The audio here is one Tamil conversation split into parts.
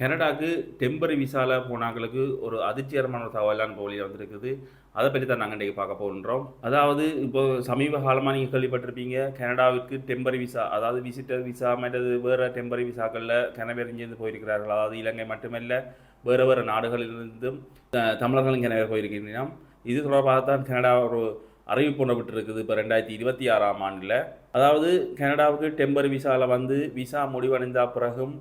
கனடாவுக்கு டெம்பரரி விசால போனாங்களுக்கு ஒரு அதிர்ச்சிகரமான ஒரு தகவலான இப்போ வந்திருக்குது. அதை பற்றி தான் நாங்கள் இன்றைக்கி பார்க்க போகின்றோம். அதாவது இப்போ சமீப காலமாக நீங்கள் கேள்விப்பட்டிருப்பீங்க கனடாவுக்கு டெம்பரரி விசா அதாவது விசிட்டர் விசா மற்றது வேறு டெம்பரரி விசாக்களில் கனவேர் போயிருக்கிறார்கள். அதாவது இலங்கை மட்டுமல்ல வேறு வேறு நாடுகளிலிருந்தும் தமிழர்களும் கனவேர் போயிருக்கின்றன இது தொடர்பாக தான் கனடா ஒரு அறிவிப்பு ஒன்று விட்டுருக்குது இப்போ ரெண்டாயிரத்தி இருபத்தி ஆறாம் ஆண்டில். அதாவது கனடாவுக்கு டெம்பரரி விசாவில் வந்து விசா முடிவடைந்த பிறகும்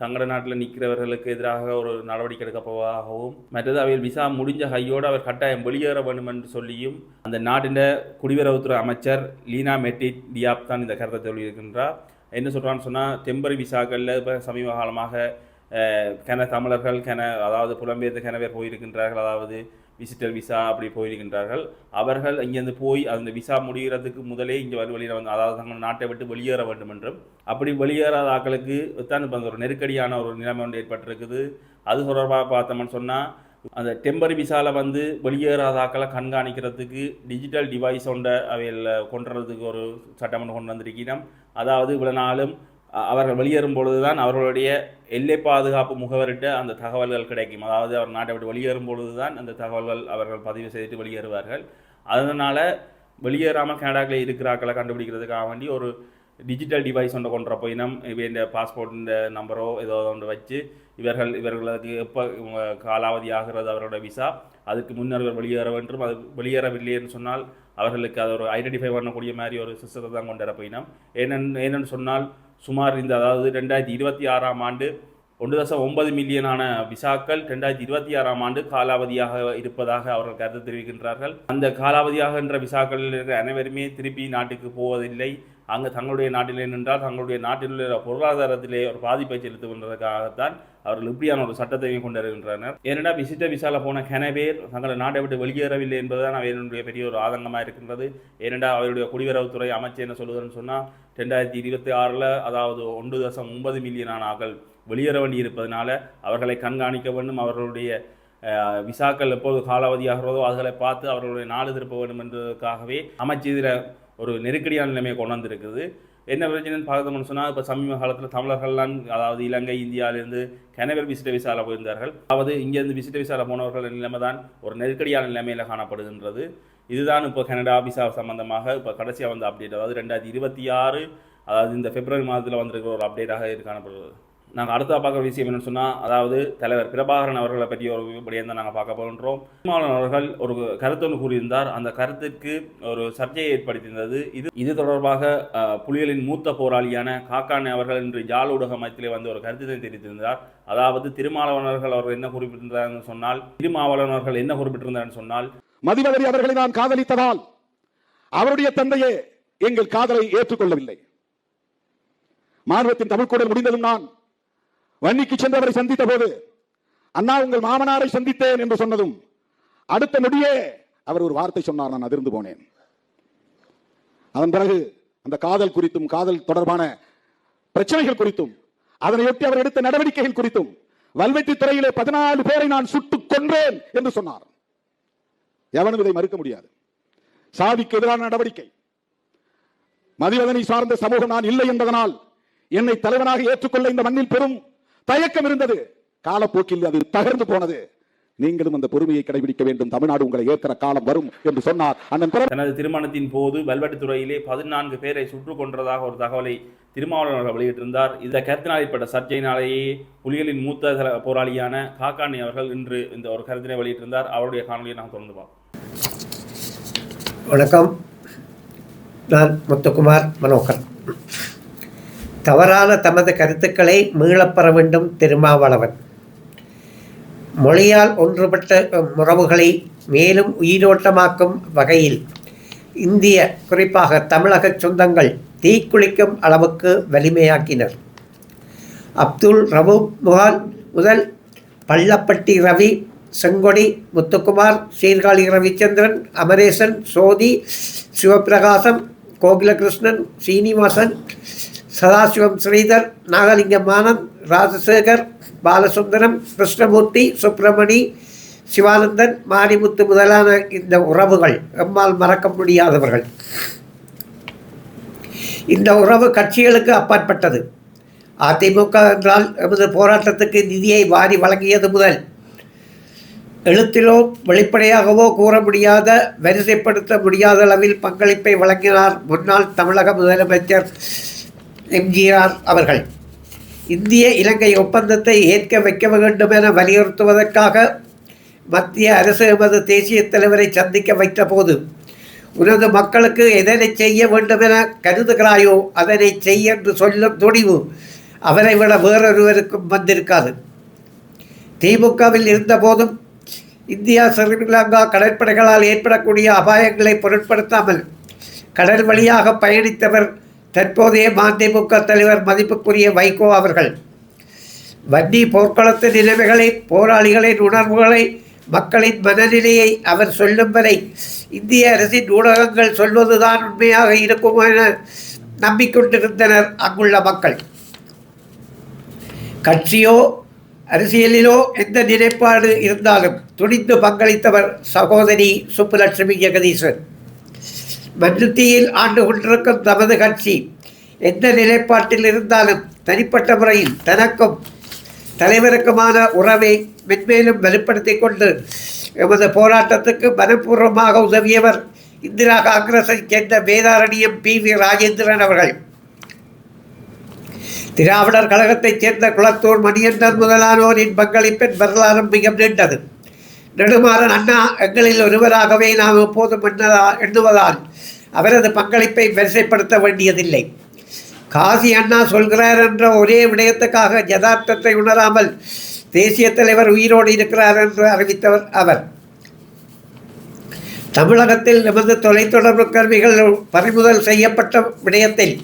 தங்களோட நாட்டில் நிற்கிறவர்களுக்கு எதிராக ஒரு நடவடிக்கை எடுக்கப்போவதாகவும் மற்றது அவையில் விசா முடிஞ்ச கையோடு அவர் கட்டாயம் வெளியேற வேண்டும் என்று சொல்லியும் அந்த நாட்டின் குடியுறவுத்துறை அமைச்சர் லீனா மெட்டி டியாப் தான் இந்த கருத்தை சொல்லியிருக்கின்றார். என்ன சொல்கிறான்னு சொன்னால் டெம்பரரி விசாக்களில் இப்போ சமீப காலமாக கென தமிழர்கள் கென அதாவது புலம்பெயர்ந்த கெனவே போயிருக்கின்றார்கள். அதாவது விசிட்டர் விசா அப்படி போயிருக்கின்றார்கள். அவர்கள் இங்கேருந்து போய் அந்த விசா முடிகிறதுக்கு முதலே இங்கே வந்து வெளியில் வந்து அதாவது தங்கள் நாட்டை விட்டு வெளியேற வேண்டும் என்றும் அப்படி வெளியேறாத ஆக்களுக்கு தான் இப்போ அந்த ஒரு நெருக்கடியான ஒரு நிலைமை ஒன்று ஏற்பட்டிருக்குது. அது தொடர்பாக பார்த்தோம்னு சொன்னால் அந்த டெம்பர் விசாவில் வந்து வெளியேறாத ஆக்களை கண்காணிக்கிறதுக்கு டிஜிட்டல் டிவைஸ் ஒன்றை அவையில் கொண்டு வரதுக்கு ஒரு சட்டம் ஒன்று கொண்டு வந்திருக்கிறோம். அதாவது இவ்வளோ நாளும் அவர்கள் வெளியேறும் பொழுது தான் அவர்களுடைய எல்லை பாதுகாப்பு முகவரிட்ட அந்த தகவல்கள் கிடைக்கும். அதாவது அவர் நாட்டை விட்டு வெளியேறும் பொழுது தான் அந்த தகவல்கள் அவர்கள் பதிவு செய்துட்டு வெளியேறுவார்கள். அதனால் வெளியேறாமல் கனடாக்கில் இருக்கிறாக்களை கண்டுபிடிக்கிறதுக்காக வேண்டி ஒரு டிஜிட்டல் டிவைஸ் ஒன்று கொண்டு போயினம் இந்த பாஸ்போர்ட் இந்த நம்பரோ ஏதோ ஒன்று வச்சு இவர்கள் இவர்களுக்கு எப்போ இவங்க காலாவதி ஆகிறது அவரோட விசா அதுக்கு முன்னர் வெளியேற வேண்டும். அது வெளியேறவில்லைன்னு சொன்னால் அவர்களுக்கு அதை ஒரு ஐடென்டிஃபை பண்ணக்கூடிய மாதிரி ஒரு சிஸ்டத்தை தான் கொண்டு வர போயினோம் ஏனென்னு ஏனென்னு சொன்னால் சுமார் இந்த அதாவது ரெண்டாயிரத்தி இருபத்தி ஆறாம் ஆண்டு ஒன்று தசம் ஒன்பது மில்லியனான விசாக்கள் ரெண்டாயிரத்தி இருபத்தி ஆறாம் ஆண்டு காலாவதியாக இருப்பதாக அவர்கள் கருத்து தெரிவிக்கின்றார்கள். அந்த காலாவதியாகின்ற விசாக்களில் இருக்கிற அனைவருமே திருப்பி நாட்டுக்கு போவதில்லை. அங்கு தங்களுடைய நாட்டிலே நின்றால் தங்களுடைய நாட்டில் உள்ள பொருளாதாரத்திலே ஒரு பாதிப்பை செலுத்துகின்றதற்காகத்தான் அவர்கள் இப்படியான ஒரு சட்டத்தையும் கொண்டு வருகின்றனர். விசிட்ட விசால போன கனவேர் தங்களை நாட்டை விட்டு வெளியேறவில்லை என்பதுதான் அவர்களுடைய பெரிய ஒரு ஆதங்கமாக இருக்கின்றது. ஏனென்றால் அவருடைய குடிவரவுத்துறை அமைச்சர் என்ன சொல்லுதுன்னு சொன்னால் ரெண்டாயிரத்தி இருபத்தி ஆறில் அதாவது ஒன்று தசம் ஒன்பது மில்லியனான ஆக்கள் வெளியேற வேண்டி இருப்பதனால அவர்களை கண்காணிக்க வேண்டும். அவர்களுடைய விசாக்கள் எப்போது காலாவதியாகிறதோ அதுகளை பார்த்து அவர்களுடைய நாடு திருப்ப வேண்டும் என்பதற்காகவே அமைச்சு இதில் ஒரு நெருக்கடியான நிலைமையை கொண்டு வந்திருக்குது என்ன பிரச்சனைன்னு பார்த்தோம்னு சொன்னால் இப்போ சமீப காலத்தில் தமிழர்கள்லாம் அதாவது இலங்கை இந்தியாவிலிருந்து கனவேர் விசிட்ட விசாவில் போயிருந்தார்கள். அதாவது இங்கேருந்து விசிட்ட விசாவில் போனவர்கள் நிலைமை தான் ஒரு நெருக்கடியான நிலைமையில் காணப்படுகின்றது. இதுதான் இப்போ கனடா விசா சம்பந்தமாக இப்போ கடைசியாக வந்த அப்டேட் அதாவது ரெண்டாயிரத்தி இருபத்தி ஆறு அதாவது இந்த பிப்ரவரி மாதத்தில் வந்திருக்கிற ஒரு அப்டேட்டாக இது காணப்படுகிறது. நாங்கள் அடுத்த பார்க்குற விஷயம் என்னென்னு சொன்னால் அதாவது தலைவர் பிரபாகரன் அவர்களை பற்றி ஒரு விடயம் தான் நாங்கள் பார்க்க போகின்றோம். பெரும்பாலான அவர்கள் ஒரு கருத்தொன்று கூறியிருந்தார். அந்த கருத்துக்கு ஒரு சர்ச்சையை ஏற்படுத்தியிருந்தது. இது இது தொடர்பாக புலிகளின் மூத்த போராளியான காக்கானே அவர்கள் இன்று ஜால் ஊடக மையத்திலே வந்து ஒரு கருத்தினை தெரிவித்திருந்தார். அதாவது திருமாவளவனர்கள் அவர்கள் என்ன குறிப்பிட்டிருந்தார்னு சொன்னால் திருமாவளவனர்கள் என்ன குறிப்பிட்டிருந்தார்னு சொன்னால் மதிவதரி அவர்களை நான் காதலித்ததால் அவருடைய தந்தையே எங்கள் காதலை ஏற்றுக்கொள்ளவில்லை. மாணவத்தின் கூட முடிந்ததும் நான் வன்னிக்கு சென்றவரை சந்தித்த போது அண்ணா உங்கள் மாமனாரை சந்தித்தேன் என்று சொன்னதும் அடுத்த நொடியே அவர் ஒரு வார்த்தை சொன்னார் நான் அதிர்ந்து போனேன். அதன் பிறகு அந்த காதல் குறித்தும் காதல் தொடர்பான பிரச்சனைகள் குறித்தும் அதனையொட்டி அவர் எடுத்த நடவடிக்கைகள் குறித்தும் வல்வெட்டி துறையிலே பதினாலு பேரை நான் சுட்டுக் கொன்றேன் என்று சொன்னார். எவனும் இதை மறுக்க முடியாது. சாதிக்கு எதிரான நடவடிக்கை. மதிவதனை சார்ந்த சமூகம் நான் இல்லை என்பதனால் என்னை தலைவனாக ஏற்றுக்கொள்ள இந்த மண்ணில் பெரும் தயக்கம் இருந்தது. காலப்போக்கில் அது தகர்ந்து போனது. நீங்களும் அந்த பொறுமையை கடைபிடிக்க வேண்டும். தமிழ்நாடு உங்களை ஏற்கிற காலம் வரும் என்று சொன்னார். அண்ணன் தனது திருமணத்தின் போது வல்வெட்டுத்துறையிலே பதினான்கு பேரை சுட்டுக் கொன்றதாக ஒரு தகவலை திருமாவளவன் வெளியிட்டிருந்தார். இந்த கருத்தினால் ஏற்பட்ட சர்ச்சையினாலேயே புலிகளின் மூத்த போராளியான காக்காணி அவர்கள் இன்று இந்த ஒரு கருத்தினை வெளியிட்டிருந்தார். அவருடைய காணொலியை நாம் தொடர்ந்து பார்ப்போம். வணக்கம். நான் முத்துக்குமார் மனோகர். தவறான தமது கருத்துக்களை மீளப்பெற வேண்டும் திருமாவளவன். மொழியால் ஒன்றுபட்ட உறவுகளை மேலும் உயிரோட்டமாக்கும் வகையில் இந்திய குறிப்பாக தமிழக சொந்தங்கள் தீக்குளிக்கும் அளவுக்கு வலிமையாக்கினர். அப்துல் ரவு முகால் முதல் பள்ளப்பட்டி ரவி செங்கொடி முத்துக்குமார் சீர்காழி ரவிச்சந்திரன் அமரேசன் சோதி சிவபிரகாசம் கோகிலகிருஷ்ணன் சீனிவாசன் சதாசிவம் ஸ்ரீதர் நாகலிங்கமானந்த் ராஜசேகர் பாலசுந்தரம் கிருஷ்ணமூர்த்தி சுப்பிரமணி சிவானந்தன் மாரிமுத்து முதலான இந்த உறவுகள் எம்மால் மறக்க முடியாதவர்கள். இந்த உறவு கட்சிகளுக்கு அப்பாற்பட்டது. அதிமுக என்றால் எமது போராட்டத்துக்கு நிதியை வாரி வழங்கியது முதல். எழுத்திலோ வெளிப்படையாகவோ கூற முடியாத வரிசைப்படுத்த முடியாத அளவில் பங்களிப்பை வழங்கினார் முன்னாள் தமிழக முதலமைச்சர் எம்ஜிஆர் அவர்கள். இந்திய இலங்கை ஒப்பந்தத்தை ஏற்க வைக்க வேண்டும் என வலியுறுத்துவதற்காக மத்திய அரசு எமது தேசிய தலைவரை சந்திக்க வைத்த போது உனது மக்களுக்கு எதனை செய்ய வேண்டும் என கருதுகிறாயோ அதனை செய்ய என்று சொல்லும் துணிவு அவரை விட வேறொருவருக்கும் வந்திருக்காது. திமுகவில் இருந்தபோதும் இந்தியா ஸ்ரீலங்கா கடற்படைகளால் ஏற்படக்கூடிய அபாயங்களை பொருட்படுத்தாமல் கடல் வழியாக பயணித்தவர் தற்போதைய மதிமுக தலைவர் மதிப்புக்குரிய வைகோ அவர்கள் வன்னி போர்க்களத்து நிலைமைகளை போராளிகளின் உணர்வுகளை மக்களின் மனநிலையை அவர் சொல்லும் வரை இந்திய அரசின் ஊடகங்கள் சொல்வதுதான் உண்மையாக இருக்கும் என நம்பிக்கொண்டிருந்தனர் அங்குள்ள மக்கள். கட்சியோ அரசியலிலோ எந்த நிலைப்பாடு இருந்தாலும் துணிந்து பங்களித்தவர் சகோதரி சுப்புலட்சுமி ஜெகதீசன். மன்னுத்தியில் ஆண்டு கொண்டிருக்கும் தமது கட்சி எந்த நிலைப்பாட்டில் இருந்தாலும் தனிப்பட்ட முறையில் தனக்கும் தலைவருக்குமான உறவை மென்மேலும் வலுப்படுத்தி கொண்டு எமது போராட்டத்துக்கு மனப்பூர்வமாக உதவியவர் இந்திரா காங்கிரஸைச் சேர்ந்த வேதாரணியம் பி வி ராஜேந்திரன் அவர்கள். திராவிடர் கழகத்தைச் சேர்ந்த குளத்தூர் மணியந்தன் முதலானோரின் பங்களிப்பின் வரலாறு மிக நீண்டது. நெடுமாறன் அண்ணா எங்களில் ஒருவராகவே நாம் எப்போதும் எண்ணதா எண்ணுவதால் அவரது பங்களிப்பை வரிசைப்படுத்த வேண்டியதில்லை. காசி அண்ணா சொல்கிறார் என்ற ஒரே விடயத்துக்காக யதார்த்தத்தை உணராமல் தேசிய தலைவர் உயிரோடு இருக்கிறார் என்று அறிவித்தவர் அவர். தமிழகத்தில் நமது தொலைத்தொடர்பு கருவிகள் பறிமுதல் செய்யப்பட்ட விடயத்தில்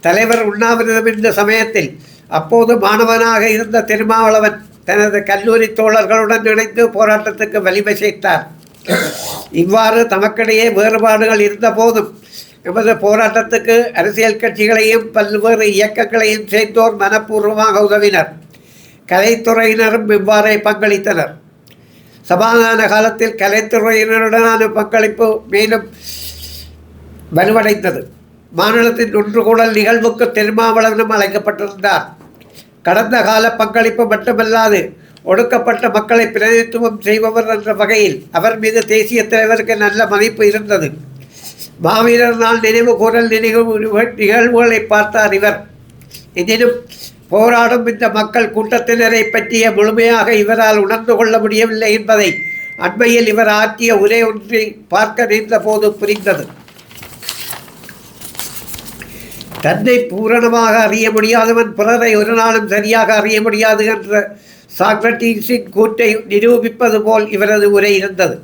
தலைவர் உண்ணாவிரதம் இருந்த சமயத்தில் அப்போது மாணவனாக இருந்த திருமாவளவன் தனது கல்லூரி தோழர்களுடன் இணைந்து போராட்டத்துக்கு வலிமை சேர்த்தார். இவ்வாறு தமக்கிடையே வேறுபாடுகள் இருந்த போதும் எமது போராட்டத்துக்கு அரசியல் கட்சிகளையும் பல்வேறு இயக்கங்களையும் சேர்ந்தோர் மனப்பூர்வமாக உதவினர். கலைத்துறையினரும் இவ்வாறே பங்களித்தனர். சமாதான காலத்தில் கலைத்துறையினருடனான பங்களிப்பு மேலும் வலுவடைந்தது. மாநிலத்தின் ஒன்று கூடல் நிகழ்வுக்கு திருமாவளவனும் அழைக்கப்பட்டிருந்தார். கடந்த கால பங்களிப்பு மட்டுமல்லாது ஒடுக்கப்பட்ட மக்களை பிரதிநிதித்துவம் செய்பவர் என்ற வகையில் அவர் மீது தேசிய தலைவருக்கு நல்ல மதிப்பு இருந்தது. மாவீரர் நாள் நினைவு கூறல் நினைவு நிகழ்வுகளை பார்த்தார் இவர். எனினும் போராடும் இந்த மக்கள் கூட்டத்தினரை பற்றிய முழுமையாக இவரால் உணர்ந்து கொள்ள முடியவில்லை என்பதை அண்மையில் இவர் ஆற்றிய உரை ஒன்றை பார்க்க நின்ற போது புரிந்தது. தன்னை பூரணமாக அறிய முடியாதவன் பிறரை ஒரு நாளும் சரியாக அறிய முடியாது என்ற சாக்ரட்டீஸின் கூற்றை நிரூபிப்பது போல் இவரது உரை இருந்தது.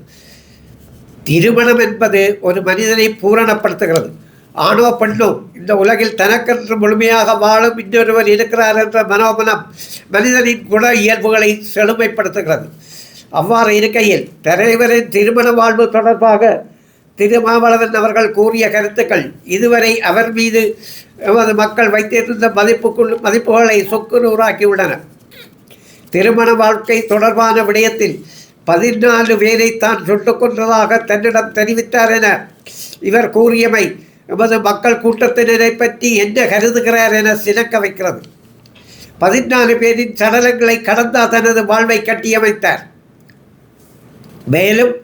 திருமணம் என்பது ஒரு மனிதனை பூரணப்படுத்துகிறது. ஆணோ பெண்ணோ இந்த உலகில் தனக்கென்று முழுமையாக வாழும் இன்னொருவர் இருக்கிறார் என்ற மனோமனம் மனிதனின் குண இயல்புகளை செழுமைப்படுத்துகிறது. அவ்வாறு இருக்கையில் தலைவரின் திருமண வாழ்வு தொடர்பாக திருமாவளவன் அவர்கள் கூறிய கருத்துக்கள் இதுவரை அவர் மீது எமது மக்கள் வைத்திருந்த மதிப்புக்குள் மதிப்புகளை சொக்கு நூறாக்கியுள்ளன. திருமண வாழ்க்கை தொடர்பான விடயத்தில் பதினாலு பேரை தான் சுட்டுக் கொன்றதாக தன்னிடம் தெரிவித்தார் என இவர் கூறியமை எமது மக்கள் கூட்டத்தினரை பற்றி என்ன கருதுகிறார் என சினக்க வைக்கிறது. பதினாலு பேரின் சடலங்களை கடந்தா தனது வாழ்வை கட்டியமைத்தார். மேலும்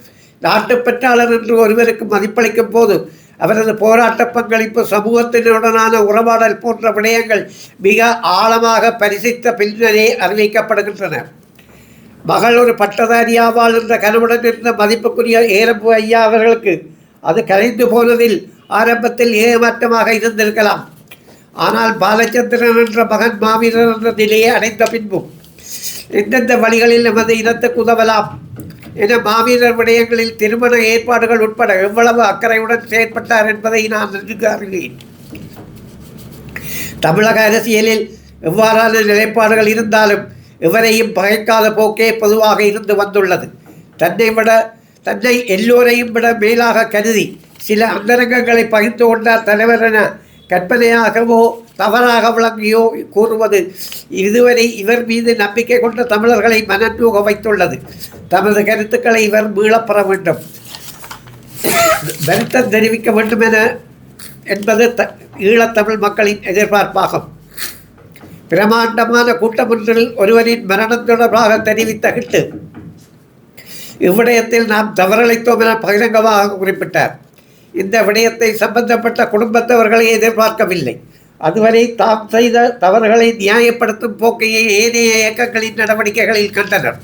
நாட்டுப்பற்றாளர் என்று ஒருவருக்கு மதிப்பளிக்கும் போது அவரது போராட்ட பங்களிப்பு சமூகத்தினுடனான உறவாடல் போன்ற விடயங்கள் மிக ஆழமாக பரிசித்த பின்னரே அறிவிக்கப்படுகின்றன. மகள் ஒரு பட்டதாரியாவாள் என்ற கனவுடன் இருந்த மதிப்புக்குரிய ஏரம்பு ஐயா அவர்களுக்கு அது கலைந்து போனதில் ஆரம்பத்தில் ஏமாற்றமாக இருந்திருக்கலாம். ஆனால் பாலச்சந்திரன் என்ற மகன் மாவீரர் என்ற நிலையை அடைந்த பின்பும் எந்தெந்த வழிகளில் நமது இனத்துக்கு உதவலாம்? என மாவீரர் விடயங்களில் திருமண ஏற்பாடுகள் உட்பட எவ்வளவு அக்கறையுடன் செயற்பட்டார் என்பதை நான் நன்கு அறிவேன் தமிழக அரசியலில் எவ்வாறான நிலைப்பாடுகள் இருந்தாலும் இவரையும் பகைக்காத போக்கே பொதுவாக இருந்து வந்துள்ளது. தன்னை விட தன்னை எல்லோரையும் விட மேலாக கருதி சில அந்தரங்கங்களை பகிர்ந்து கொண்டார் தலைவர் என கற்பனையாகவோ தவறாக விளங்கியோ கூறுவது இதுவரை இவர் மீது நம்பிக்கை கொண்ட தமிழர்களை மனநூக வைத்துள்ளது. தமது கருத்துக்களை இவர் மீளப்பெற வேண்டும். வருத்தம் தெரிவிக்க வேண்டும் என என்பது த ஈழத்தமிழ் மக்களின் எதிர்பார்ப்பாகும். பிரமாண்டமான கூட்டமொன்றில் ஒருவரின் மரணம் தொடர்பாக தெரிவித்த ஹிட்டு இவ்விடயத்தில் நாம் தவறளித்தோம் என பகிரங்கமாக குறிப்பிட்டார். இந்த விடயத்தை சம்பந்தப்பட்ட குடும்பத்தவர்களை எதிர்பார்க்கவில்லை. அதுவரை தாம் செய்த தவறுகளை நியாயப்படுத்தும் போக்கையை ஏனைய இயக்கங்களின் நடவடிக்கைகளில் கண்டனர்.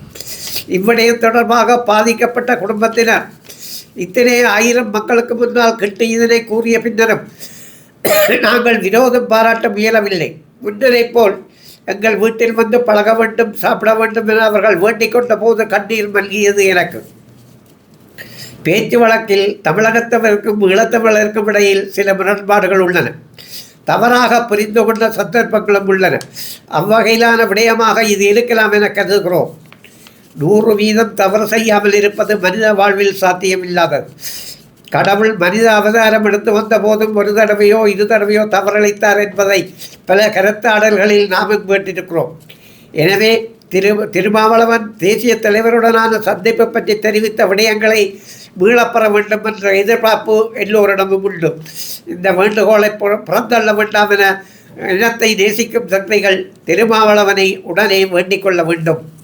இவ்விடயம் தொடர்பாக பாதிக்கப்பட்ட குடும்பத்தினர் இத்தனை ஆயிரம் மக்களுக்கு முன்னால் கிட்டு இதனை கூறிய பின்னரும் நாங்கள் விரோதம் பாராட்ட முயலவில்லை. முன்னரை போல் எங்கள் வீட்டில் வந்து பழக வேண்டும் சாப்பிட வேண்டும் என அவர்கள் வேண்டிக் கொண்ட போது கண்ணீர் மல்கியது எனக்கு. பேச்சு வழக்கில் தமிழகத்தவருக்கும் ஈழத்தமிழருக்கும் இடையில் சில முரண்பாடுகள் உள்ளன. தவறாக புரிந்து கொண்ட சந்தர்ப்பங்களும் உள்ளன. அவ்வகையிலான விடயமாக இது இருக்கலாம் என கருதுகிறோம். நூறு வீதம் தவறு செய்யாமல் இருப்பது மனித வாழ்வில் சாத்தியமில்லாதது. கடவுள் மனித அவதாரம் எடுத்து வந்த போதும் ஒரு தடவையோ இரு தடவையோ தவறளித்தார் என்பதை பல கருத்தாடல்களில் நாம் கேட்டிருக்கிறோம் எனவே திரு திருமாவளவன் தேசிய தலைவருடனான சந்திப்பு பற்றி தெரிவித்த விடயங்களை மீளப்பெற வேண்டும் என்ற எதிர்பார்ப்பு எல்லோரிடமும் உண்டு. இந்த வேண்டுகோளை புற- புறந்தள்ள வேண்டாம் என இனத்தை நேசிக்கும் சக்திகள் திருமாவளவனை உடனே வேண்டிக் கொள்ள வேண்டும்.